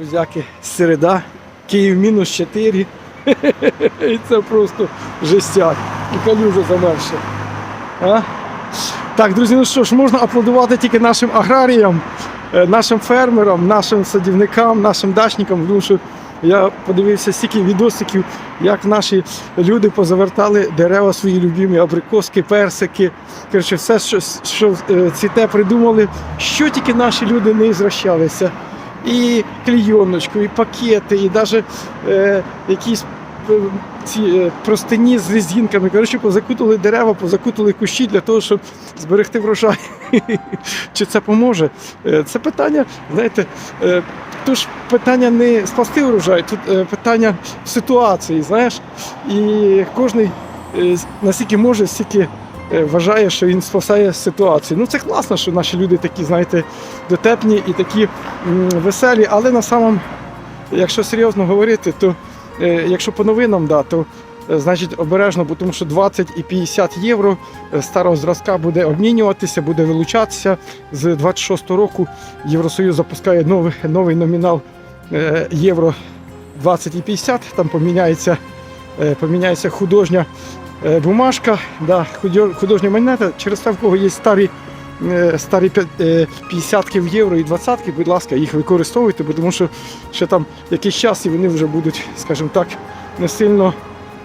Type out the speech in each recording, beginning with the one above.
Друзяки, середа, Київ мінус 4. І це просто жестяк. І калюжа замерше. Так, друзі, ну що ж, можна аплодувати тільки нашим аграріям, е, нашим фермерам, нашим садівникам, нашим дачникам, тому що я подивився стільки відосиків, як наші люди позавертали дерева свої любимі, абрикоски, персики. Коротше, все, що, що е, цвіте, придумали, що тільки наші люди не зрощалися. І клійоночку, і пакети, і навіть е, якісь е, ці е, простині з резинками. Коротше, позакутали дерева, позакутали кущі для того, щоб зберегти врожай. Чи це поможе? Е, Це питання, знаєте, е, ж питання не спасти врожай, тут е, питання ситуації, знаєш. І кожен наскільки може, стільки е, вважає, що він спасає ситуацію. Ну це класно, що наші люди такі, знаєте, дотепні і такі веселі, але на самом, якщо серйозно говорити, то е, якщо по новинам, да, то е, значить обережно, бо тому що 20 і 50 євро е, старого зразка буде обмінюватися, буде вилучатися. З 26 року Євросоюз запускає новий, новий номінал е, євро 20 і 50, там поміняється, е, поміняється художня е, бумажка, да, худо- художня монета. Через те, в кого є старі, е, старі п'я- е, 50 в євро і 20 будь ласка, їх використовуйте, бо тому що ще там якийсь час і вони вже будуть, скажімо так, не сильно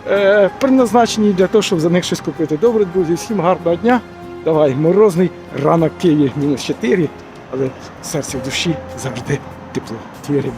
е, предназначені для того, щоб за них щось купити. Добре, друзі, всім гарного дня. Давай, морозний ранок Києві мінус 4, але в серці в душі завжди тепло. Віримо.